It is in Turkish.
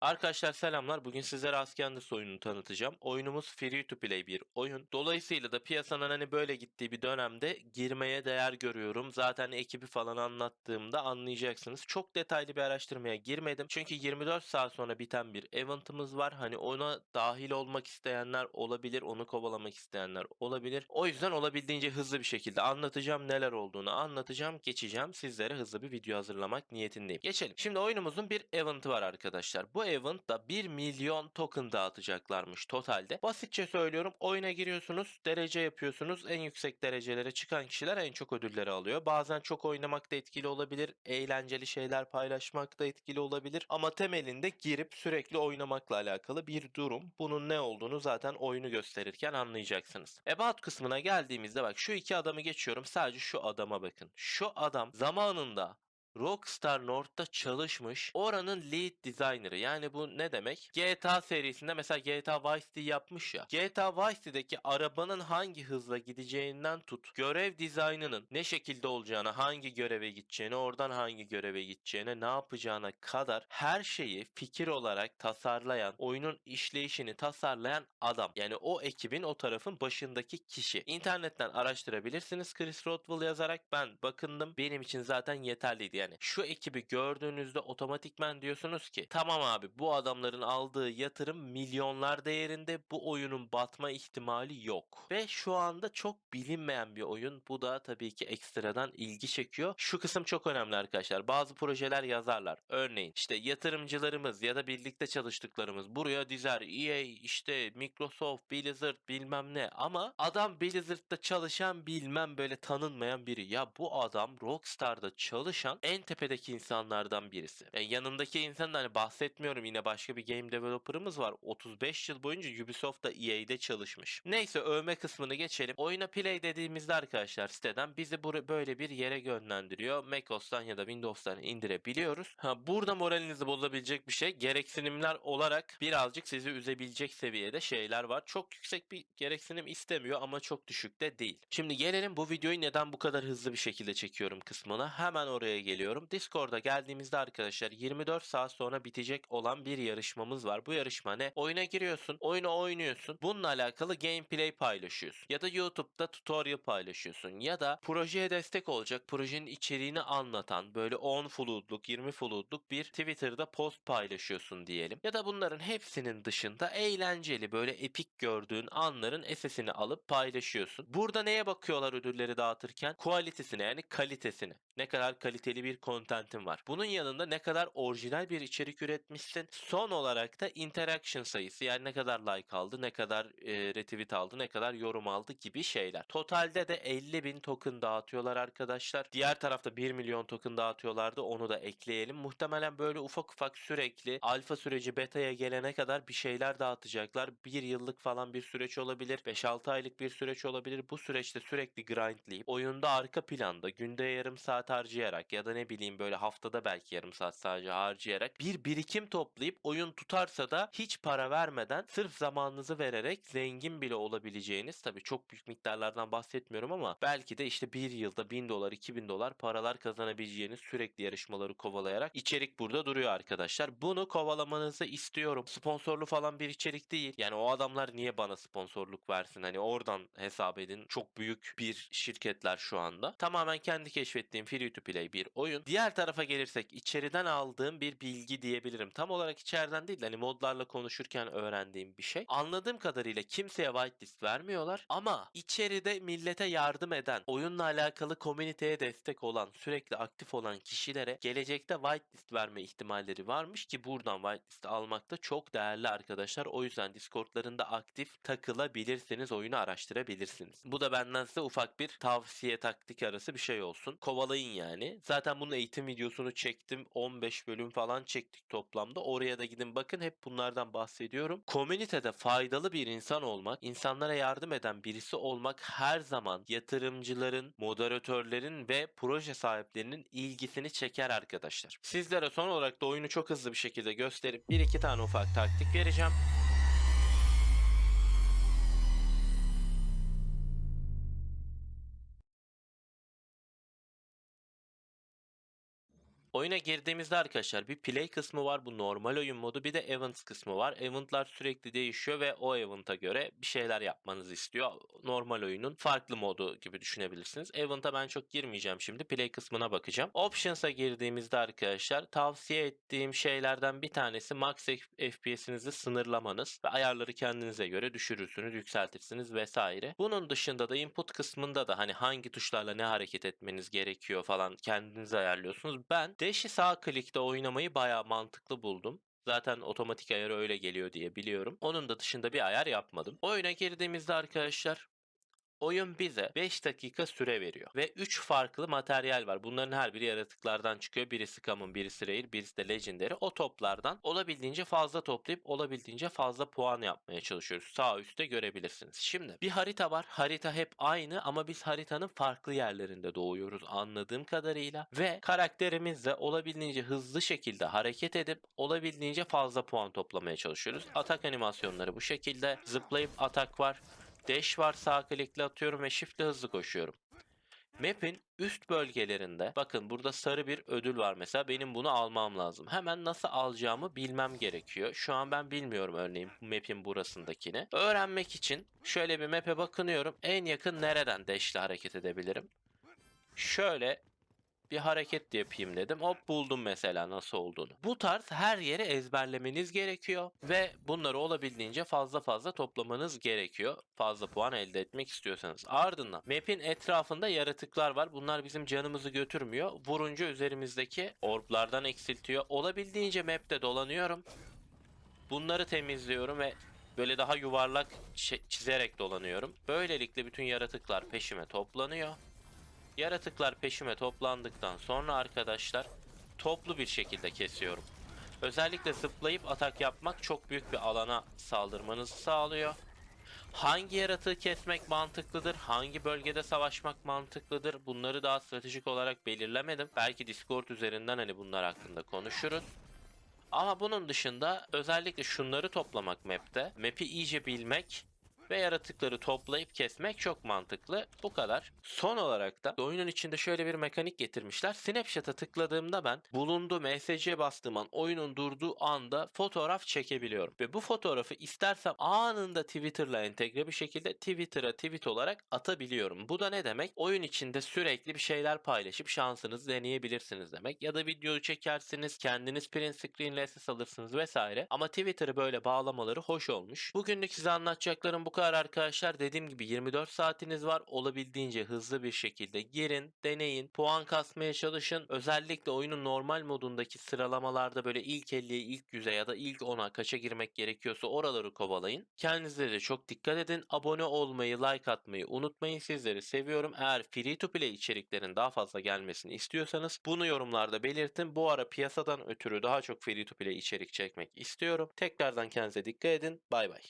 Arkadaşlar selamlar. Bugün sizlere Askenders oyununu tanıtacağım. Oyunumuz free to play bir oyun. Dolayısıyla da piyasanın hani böyle gittiği bir dönemde girmeye değer görüyorum. Zaten ekibi falan anlattığımda anlayacaksınız. Çok detaylı bir araştırmaya girmedim. Çünkü 24 saat sonra biten bir eventımız var. Hani ona dahil olmak isteyenler olabilir. Onu kovalamak isteyenler olabilir. O yüzden olabildiğince hızlı bir şekilde anlatacağım. Neler olduğunu anlatacağım. Geçeceğim. Sizlere hızlı bir video hazırlamak niyetindeyim. Geçelim. Şimdi oyunumuzun bir eventı var arkadaşlar. Bu event'ta 1 milyon token dağıtacaklarmış totalde. Basitçe söylüyorum oyuna giriyorsunuz, derece yapıyorsunuz. En yüksek derecelere çıkan kişiler en çok ödülleri alıyor. Bazen çok oynamak da etkili olabilir. Eğlenceli şeyler paylaşmak da etkili olabilir. Ama temelinde girip sürekli oynamakla alakalı bir durum. Bunun ne olduğunu zaten oyunu gösterirken anlayacaksınız. About kısmına geldiğimizde bak şu iki adamı geçiyorum. Sadece şu adama bakın. Şu adam zamanında Rockstar North'ta çalışmış. Oranın lead designer'ı. Yani bu ne demek? GTA serisinde mesela GTA Vice City yapmış ya. GTA Vice City'deki arabanın hangi hızla gideceğinden tut. Görev dizaynının ne şekilde olacağını, hangi göreve gideceğini, oradan hangi göreve gideceğine, ne yapacağına kadar her şeyi fikir olarak tasarlayan, oyunun işleyişini tasarlayan adam. Yani o ekibin, o tarafın başındaki kişi. İnternetten araştırabilirsiniz Chris Rodwell yazarak. Ben bakındım. Benim için zaten yeterliydi. Yani şu ekibi gördüğünüzde otomatikmen diyorsunuz ki tamam abi bu adamların aldığı yatırım milyonlar değerinde bu oyunun batma ihtimali yok. Ve şu anda çok bilinmeyen bir oyun. Bu da tabii ki ekstradan ilgi çekiyor. Şu kısım çok önemli arkadaşlar. Bazı projeler yazarlar. Örneğin işte yatırımcılarımız ya da birlikte çalıştıklarımız buraya dizer EA işte Microsoft, Blizzard bilmem ne ama adam Blizzard'da çalışan bilmem böyle tanınmayan biri. Ya bu adam Rockstar'da çalışan en tepedeki insanlardan birisi. Yani yanındaki insan da hani bahsetmiyorum yine başka bir game developer'ımız var. 35 yıl boyunca Ubisoft'ta EA'de çalışmış. Neyse övme kısmını geçelim. Oyuna play dediğimizde arkadaşlar siteden bizi böyle bir yere yönlendiriyor. macOS'tan ya da Windows'tan indirebiliyoruz. Ha, burada moralinizi bozabilecek bir şey. Gereksinimler olarak birazcık sizi üzebilecek seviyede şeyler var. Çok yüksek bir gereksinim istemiyor ama çok düşük de değil. Şimdi gelelim bu videoyu neden bu kadar hızlı bir şekilde çekiyorum kısmına. Hemen oraya geliyorum. Discord'a geldiğimizde arkadaşlar 24 saat sonra bitecek olan bir yarışmamız var. Bu yarışma ne? Oyuna giriyorsun, oyunu oynuyorsun. Bununla alakalı gameplay paylaşıyorsun. Ya da YouTube'da tutorial paylaşıyorsun. Ya da projeye destek olacak, projenin içeriğini anlatan böyle 10 floodluk, 20 floodluk bir Twitter'da post paylaşıyorsun diyelim. Ya da bunların hepsinin dışında eğlenceli böyle epik gördüğün anların SS'ini alıp paylaşıyorsun. Burada neye bakıyorlar ödülleri dağıtırken? Kualitesine yani kalitesine. Ne kadar kaliteli bir kontentin var. Bunun yanında ne kadar orijinal bir içerik üretmişsin. Son olarak da interaction sayısı yani ne kadar like aldı, ne kadar e, retweet aldı, ne kadar yorum aldı gibi şeyler. Totalde de 50 bin token dağıtıyorlar arkadaşlar. Diğer tarafta 1 milyon token dağıtıyorlardı onu da ekleyelim. Muhtemelen böyle ufak ufak sürekli alfa süreci beta'ya gelene kadar bir şeyler dağıtacaklar. Bir yıllık falan bir süreç olabilir. 5-6 aylık bir süreç olabilir. Bu süreçte sürekli grindleyip oyunda arka planda günde yarım saat harcayarak ya da ne bileyim böyle haftada belki yarım saat sadece harcayarak bir birikim toplayıp oyun tutarsa da hiç para vermeden sırf zamanınızı vererek zengin bile olabileceğiniz tabii çok büyük miktarlardan bahsetmiyorum ama belki de işte bir yılda 1000 dolar 2000 dolar paralar kazanabileceğiniz sürekli yarışmaları kovalayarak içerik burada duruyor arkadaşlar. Bunu kovalamanızı istiyorum. Sponsorlu falan bir içerik değil. Yani o adamlar niye bana sponsorluk versin? Hani oradan hesap edin. Çok büyük bir şirketler şu anda. Tamamen kendi keşfettiğim free to play bir oyun. Diğer tarafa gelirsek içeriden aldığım bir bilgi diyebilirim. Tam olarak içeriden değil hani modlarla konuşurken öğrendiğim bir şey. Anladığım kadarıyla kimseye whitelist vermiyorlar ama içeride millete yardım eden, oyunla alakalı komüniteye destek olan, sürekli aktif olan kişilere gelecekte whitelist verme ihtimalleri varmış ki buradan whitelist almak da çok değerli arkadaşlar. O yüzden Discord'larında aktif takılabilirsiniz, oyunu araştırabilirsiniz. Bu da benden size ufak bir tavsiye taktik arası bir şey olsun. Kovalayın yani. Zaten bunun eğitim videosunu çektim. 15 bölüm falan çektik toplamda. Oraya da gidin bakın hep bunlardan bahsediyorum. Komünitede faydalı bir insan olmak, insanlara yardım eden birisi olmak her zaman yatırımcıların, moderatörlerin ve proje sahiplerinin ilgisini çeker arkadaşlar. Sizlere son olarak da oyunu çok hızlı bir şekilde gösterip bir iki tane ufak taktik vereceğim. Oyuna girdiğimizde arkadaşlar bir play kısmı var. Bu normal oyun modu. Bir de events kısmı var. Event'lar sürekli değişiyor ve o event'a göre bir şeyler yapmanızı istiyor. Normal oyunun farklı modu gibi düşünebilirsiniz. Event'a ben çok girmeyeceğim şimdi. Play kısmına bakacağım. Options'a girdiğimizde arkadaşlar tavsiye ettiğim şeylerden bir tanesi max FPS'inizi sınırlamanız ve ayarları kendinize göre düşürürsünüz, yükseltirsiniz vesaire. Bunun dışında da input kısmında da hani hangi tuşlarla ne hareket etmeniz gerekiyor falan kendiniz ayarlıyorsunuz. Ben dash'i sağ klikte oynamayı bayağı mantıklı buldum. Zaten otomatik ayarı öyle geliyor diye biliyorum. Onun da dışında bir ayar yapmadım. Oyuna girdiğimizde arkadaşlar Oyun bize 5 dakika süre veriyor ve 3 farklı materyal var. Bunların her biri yaratıklardan çıkıyor. Birisi common, birisi rare, birisi de legendary. O toplardan olabildiğince fazla toplayıp olabildiğince fazla puan yapmaya çalışıyoruz. Sağ üstte görebilirsiniz. Şimdi bir harita var. Harita hep aynı ama biz haritanın farklı yerlerinde doğuyoruz anladığım kadarıyla ve karakterimiz de olabildiğince hızlı şekilde hareket edip olabildiğince fazla puan toplamaya çalışıyoruz. Atak animasyonları bu şekilde. Zıplayıp atak var. Dash var sağ klikle atıyorum ve shift'le hızlı koşuyorum. Map'in üst bölgelerinde bakın burada sarı bir ödül var mesela benim bunu almam lazım. Hemen nasıl alacağımı bilmem gerekiyor. Şu an ben bilmiyorum örneğin map'in burasındakini. Öğrenmek için şöyle bir map'e bakınıyorum. En yakın nereden dash'le hareket edebilirim? Şöyle bir hareket yapayım dedim. Hop buldum mesela nasıl olduğunu. Bu tarz her yeri ezberlemeniz gerekiyor ve bunları olabildiğince fazla fazla toplamanız gerekiyor. Fazla puan elde etmek istiyorsanız. Ardından map'in etrafında yaratıklar var. Bunlar bizim canımızı götürmüyor. Vurunca üzerimizdeki orblardan eksiltiyor. Olabildiğince map'te dolanıyorum. Bunları temizliyorum ve böyle daha yuvarlak çi- çizerek dolanıyorum. Böylelikle bütün yaratıklar peşime toplanıyor. Yaratıklar peşime toplandıktan sonra arkadaşlar toplu bir şekilde kesiyorum. Özellikle zıplayıp atak yapmak çok büyük bir alana saldırmanızı sağlıyor. Hangi yaratığı kesmek mantıklıdır? Hangi bölgede savaşmak mantıklıdır? Bunları daha stratejik olarak belirlemedim. Belki Discord üzerinden hani bunlar hakkında konuşuruz. Ama bunun dışında özellikle şunları toplamak map'te, map'i iyice bilmek ve yaratıkları toplayıp kesmek çok mantıklı. Bu kadar. Son olarak da oyunun içinde şöyle bir mekanik getirmişler. Snapshot'a tıkladığımda ben bulunduğum ESC'ye bastığım an oyunun durduğu anda fotoğraf çekebiliyorum. Ve bu fotoğrafı istersem anında Twitter'la entegre bir şekilde Twitter'a tweet olarak atabiliyorum. Bu da ne demek? Oyun içinde sürekli bir şeyler paylaşıp şansınızı deneyebilirsiniz demek. Ya da videoyu çekersiniz, kendiniz print screen'le SS alırsınız vesaire. Ama Twitter'ı böyle bağlamaları hoş olmuş. Bugünlük size anlatacaklarım bu kadar arkadaşlar. Dediğim gibi 24 saatiniz var. Olabildiğince hızlı bir şekilde girin, deneyin, puan kasmaya çalışın. Özellikle oyunun normal modundaki sıralamalarda böyle ilk 50'ye, ilk 100'e ya da ilk 10'a kaça girmek gerekiyorsa oraları kovalayın. Kendinize de çok dikkat edin. Abone olmayı, like atmayı unutmayın. Sizleri seviyorum. Eğer free to play içeriklerin daha fazla gelmesini istiyorsanız bunu yorumlarda belirtin. Bu ara piyasadan ötürü daha çok free to play içerik çekmek istiyorum. Tekrardan kendinize dikkat edin. Bay bay.